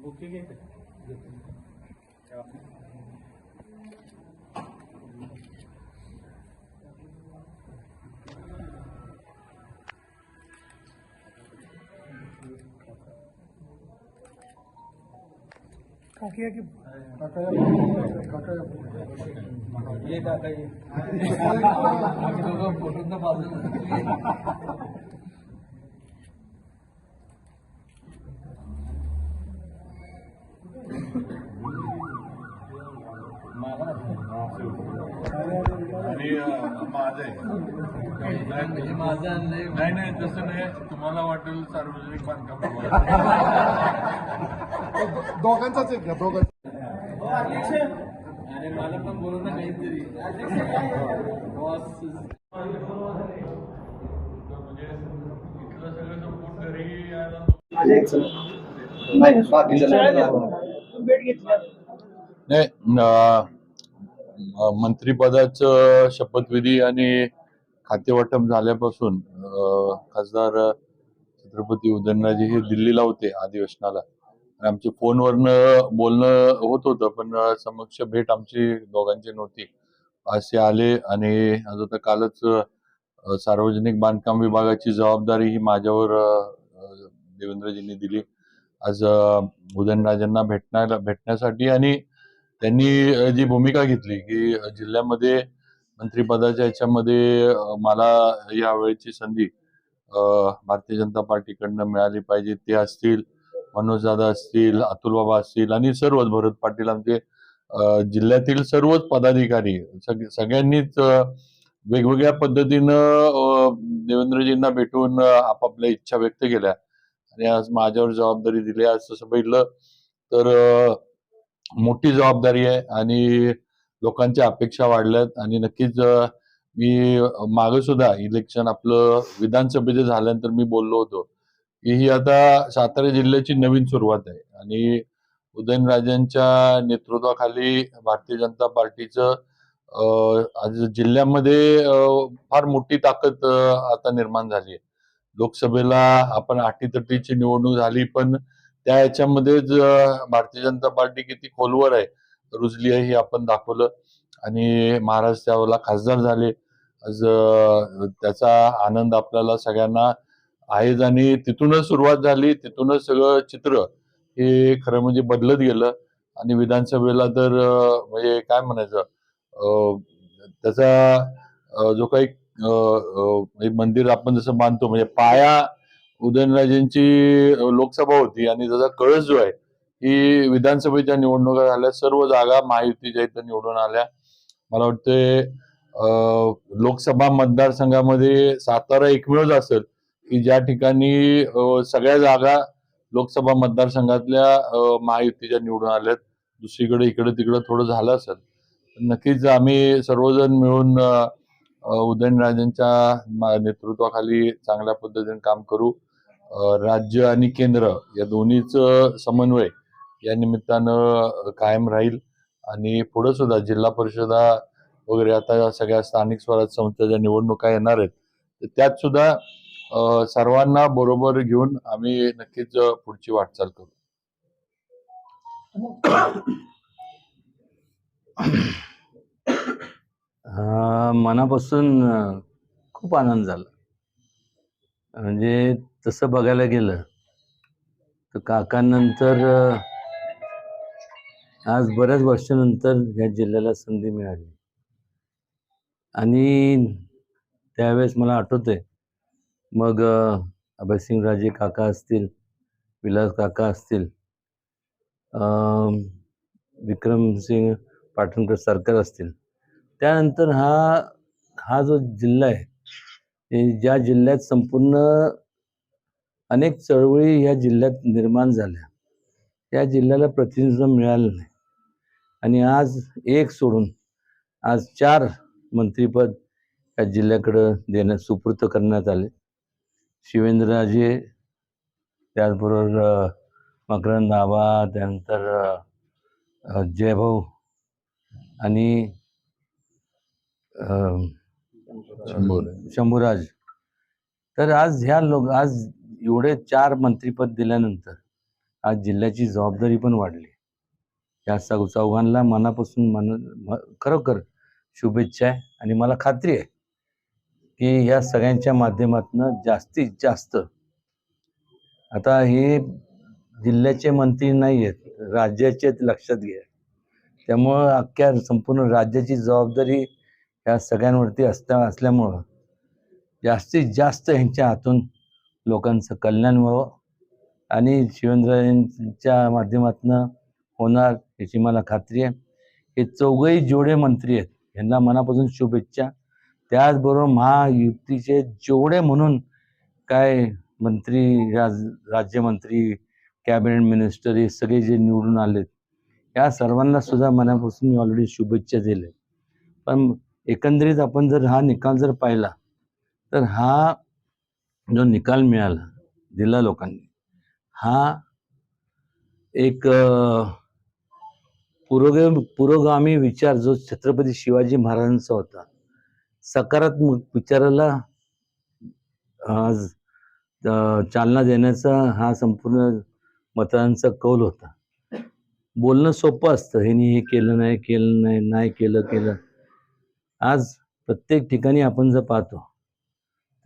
Booking है काफी है कि आणि अं, माझं आहे. माझं नाही नाही तसं नाही. तुम्हाला वाटेल सार्वजनिक बांधकाम. दोघांचाच एक घ्या दोघांचा. आणि मला पण बोलू ना काहीतरी मंत्रिपदाचं शपथविधी आणि खातेवाटप झाल्यापासून खासदार छत्रपती उदयनराजे हे दिल्लीला होते अधिवेशनाला आमची आमच्या फोनवरनं बोलणं होत होतं पण समक्ष भेट आमची दोघांची नव्हती. आज ते आले आणि आज आता कालच सार्वजनिक बांधकाम विभागाची जबाबदारी ही माझ्यावर देवेंद्रजींनी दिली. आज उदयनराजांना भेटण्याला भेटण्यासाठी आणि त्यांनी जी भूमिका घेतली की जिल्ह्यामध्ये मंत्रिपदाच्या याच्यामध्ये मला यावेळेची संधी भारतीय जनता पार्टीकडनं मिळाली पाहिजे ते असतील. मनोज दादा असतील अतुल बाबा असतील आणि सर्वच भरत पाटील आमचे जिल्ह्यातील सर्वच पदाधिकारी सग सगळ्यांनीच वेगवेगळ्या पद्धतीनं देवेंद्रजींना भेटून आपापल्या इच्छा व्यक्त केल्या. आणि आज माझ्यावर जबाबदारी दिली. आज तसं बघितलं तर मोठी जबाबदारी आहे आणि लोकांच्या अपेक्षा वाढल्यात आणि नक्कीच मी मागं सुद्धा इलेक्शन आपलं विधानसभेचं झाल्यानंतर मी बोललो होतो. ही आता सातारा जिल्ह्याची नवीन सुरुवात आहे. आणि उदयनराजांच्या नेतृत्वाखाली भारतीय जनता पार्टीचं आज जिल्ह्यामध्ये फार मोठी ताकद आता निर्माण झाली आहे. लोकसभेला आपण आठीतटीची निवडणूक झाली पण त्या याच्यामध्येच भारतीय जनता पार्टी किती खोलवर आहे रुजली आहे हे आपण दाखवलं. आणि महाराज त्यावेळेला खासदार झाले. आज त्याचा आनंद आपल्याला सगळ्यांना आहेच आणि तिथूनच सुरुवात झाली तिथूनच सगळं चित्र हे खरं म्हणजे बदलत गेलं. आणि विधानसभेला तर म्हणजे काय म्हणायचं त्याचा जो काही म्हणजे मंदिर आपण जसं मानतो म्हणजे पाया उदयनराजेंची लोकसभा होती आणि त्याचा कळस जो आहे ही विधानसभेच्या निवडणुका झाल्या सर्व जागा महायुतीच्या इथं निवडून आल्या. मला वाटते लोकसभा मतदारसंघामध्ये सातारा एकमेवच असेल. की ज्या ठिकाणी सगळ्या जागा लोकसभा मतदारसंघातल्या महायुतीच्या निवडून आल्यात. दुसरीकडे इकडे तिकडे थोडं झालं असेल. नक्कीच आम्ही सर्वजण मिळून उदयनराजेंच्या मा- नेतृत्वाखाली चांगल्या पद्धतीने काम करू. राज्य आणि केंद्र या दोन्हीचं समन्वय या निमित्तानं कायम राहील. आणि पुढे सुद्धा जिल्हा परिषदा वगैरे आता सगळ्या स्थानिक स्वराज्य संस्थेच्या निवडणुका येणार आहेत. तर त्यात सुद्धा सर्वांना बरोबर घेऊन आम्ही नक्कीच पुढची वाटचाल करू. मनापासून खूप आनंद झाला. म्हणजे तसं बघायला गेलं तर काकांनंतर आज बऱ्याच वर्षानंतर ह्या जिल्ह्याला संधी मिळाली. आणि त्यावेळेस मला आठवतंय मग अभयसिंगराजे काका असतील विलास काका असतील विक्रमसिंग पाटणकर सरकार असतील. त्यानंतर हा हा जो जिल्हा आहे हे ज्या जिल्ह्यात संपूर्ण अनेक चळवळी ह्या जिल्ह्यात निर्माण झाल्या त्या जिल्ह्याला प्रतिनिधित्व मिळालं नाही. आणि आज एक सोडून आज चार मंत्रिपद या जिल्ह्याकडं देण्यात सुपूर्त करण्यात आले. शिवेंद्रराजे त्याचबरोबर मकरंद आबा त्यानंतर जयभाऊ आणि शंभूराज. तर आज ह्या लोक आज एवढे चार मंत्रीपद दिल्यानंतर आज जिल्ह्याची जबाबदारी पण वाढली. या चौघांना मनापासून मन खरोखर शुभेच्छा आहे आणि मला खात्री आहे. की ह्या सगळ्यांच्या माध्यमातून जास्तीत जास्त. आता हे जिल्ह्याचे मंत्री नाही आहेत राज्याचे लक्षात घ्या. त्यामुळं अख्ख्या संपूर्ण राज्याची जबाबदारी ह्या सगळ्यांवरती असता असल्यामुळं जास्तीत जास्त ह्यांच्या हातून लोकांचं कल्याण व्हावं आणि शिवेंद्रच्या माध्यमातून होणार याची मला खात्री आहे. हे चौघही जेवढे मंत्री आहेत यांना मनापासून शुभेच्छा. त्याचबरोबर महायुतीचे जेवढे म्हणून काय मंत्री राज राज्यमंत्री कॅबिनेट मिनिस्टर हे सगळे जे निवडून आलेत या सर्वांना सुद्धा मनापासून मी ऑलरेडी शुभेच्छा दिल्या. पण एकंदरीत आपण जर हा निकाल जर पाहिला तर हा जो निकाल मिळाला दिला लोकांनी हा एक पुरोग पुरोगामी विचार जो छत्रपती शिवाजी महाराजांचा होता सकारात्मक विचाराला आज चालना देण्याचा हा संपूर्ण मतदारांचा कौल होता. बोलणं सोपं असतं. ह्यानी हे केलं नाही केलं नाही नाही केलं केलं. आज प्रत्येक ठिकाणी आपण जर पाहतो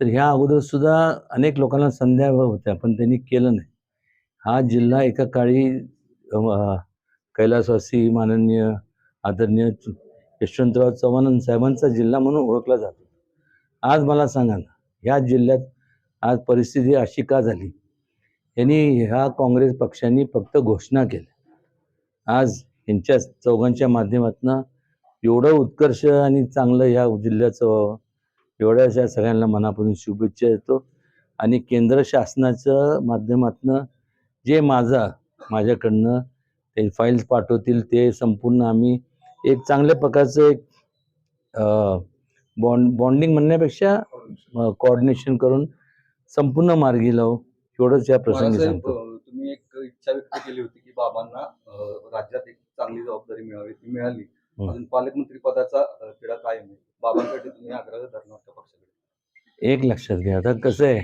तर ह्या अगोदर सुद्धा अनेक लोकांना संध्या होत्या पण त्यांनी केलं नाही. हा जिल्हा एका काळी कैलासवासी माननीय आदरणीय यशवंतराव चव्हाण साहेबांचा जिल्हा म्हणून ओळखला जातो. आज मला सांगा ना ह्या जिल्ह्यात आज परिस्थिती अशी का झाली? यांनी ह्या काँग्रेस पक्षांनी फक्त घोषणा केल्या. आज यांच्या चौघांच्या माध्यमातून एवढं उत्कर्ष आणि चांगलं ह्या जिल्ह्याचं व्हावं एवढ्याशा सगळ्यांना मनापासून शुभेच्छा देतो. आणि केंद्र शासनाच्या माध्यमातून जे माझा माझ्याकडनं ते फाईल्स पाठवतील ते संपूर्ण आम्ही एक चांगल्या प्रकारचं एक बॉन्ड बॉन्डिंग म्हणण्यापेक्षा कोऑर्डिनेशन करून संपूर्ण मार्गी लावू. एवढंच या प्रसंगी सांगतो. तुम्ही एक इच्छा व्यक्त केली होती की बाबांना राज्यात एक चांगली जबाबदारी मिळावी ती मिळाली. अजून पालकमंत्री पदाचा तिढा कायम आहे. बाबांसाठी तुम्ही आग्रह धरणार पक्षाकडे? एक लक्षात घ्या. आता कसं आहे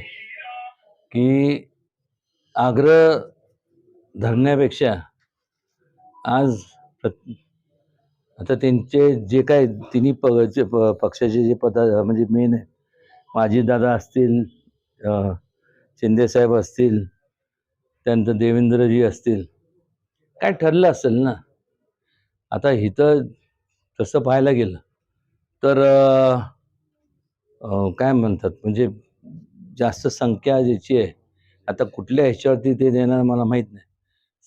की आग्रह धरण्यापेक्षा आज आता त्यांचे जे काय तिन्ही प जे प- पक्षाचे जे पदा म्हणजे मेन माजी दादा असतील शिंदेसाहेब असतील त्यानंतर देवेंद्रजी असतील. काय ठरलं असेल ना? आता इथं तसं पाहायला गेलं तर काय म्हणतात? म्हणजे जास्त संख्या ज्याची आहे आता कुठल्या ह्याच्यावरती ते देणार मला माहीत नाही.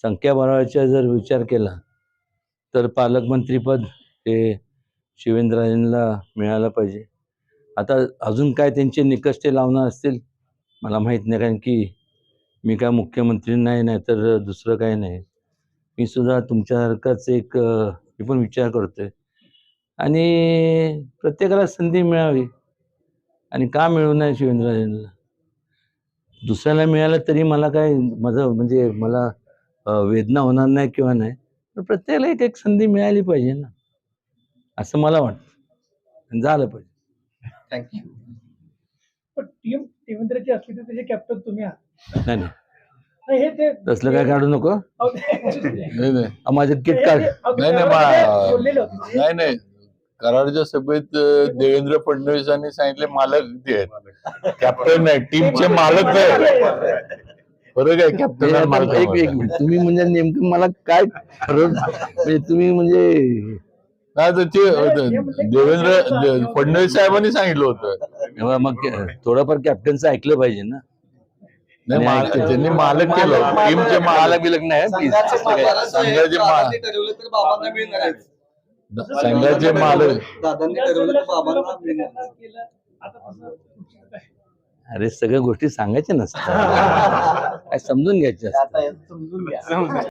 संख्याबळाचा जर विचार केला तर पालकमंत्रीपद हे शिवेंद्रराजेंना मिळालं पाहिजे. आता अजून काय त्यांचे निकष ते लावणार असतील मला माहीत नाही कारण की मी काय मुख्यमंत्री नाही नाही तर दुसरं काही नाही. मी सुद्धा तुमच्यासारखाच एक मी पण विचार करतोय. आणि प्रत्येकाला संधी मिळावी आणि का मिळू नये शिवेंद्रराजेंना दुसऱ्याला मिळालं तरी मला काय माझं म्हणजे मला वेदना होणार नाही किंवा नाही. पण प्रत्येकाला एक एक संधी मिळाली पाहिजे ना. असं मला वाटतं. झालं पाहिजे. थँक्यू पण टीम देवेंद्रची असली तर त्याचे कॅप्टन तुम्ही आहात. नाही नाही. नाही, हे ते तसलं काय काढू नको. अहो, ते- नाही नाही. अं, माझं किट काढ. नाही, नाही, नाही नाही. कराडच्या सभेत देवेंद्र फडणवीसांनी सांगितले मालक ते आहेत. कॅप्टन नाही टीमचे मालक ते फरक आहे कॅप्टन आणि एक एक मालकामध्ये. मिनिट तुम्ही म्हणजे नेमकं मला काय म्हणजे तुम्ही म्हणजे नाही तर ते देवेंद्र दे- फडणवीस साहेबांनी सांगितलं होतं तेव्हा मग थोडंफार कॅप्टनचं ऐकलं पाहिजे ना नाही. त्यांनी मालक केलं टीमचे मालक मालक बिलक नाही प्लीज संघाचे मा- दादांनी ठरवलं तर बाबांना मिळणार आहे संघाचे मालक दादांनी ठरवलं तर बाबांना मिळणार आहे. केलं आता तसं काय? अरे सगळ्या गोष्टी सांगायच्या नसतात. काय समजून घ्यायच्या असतात.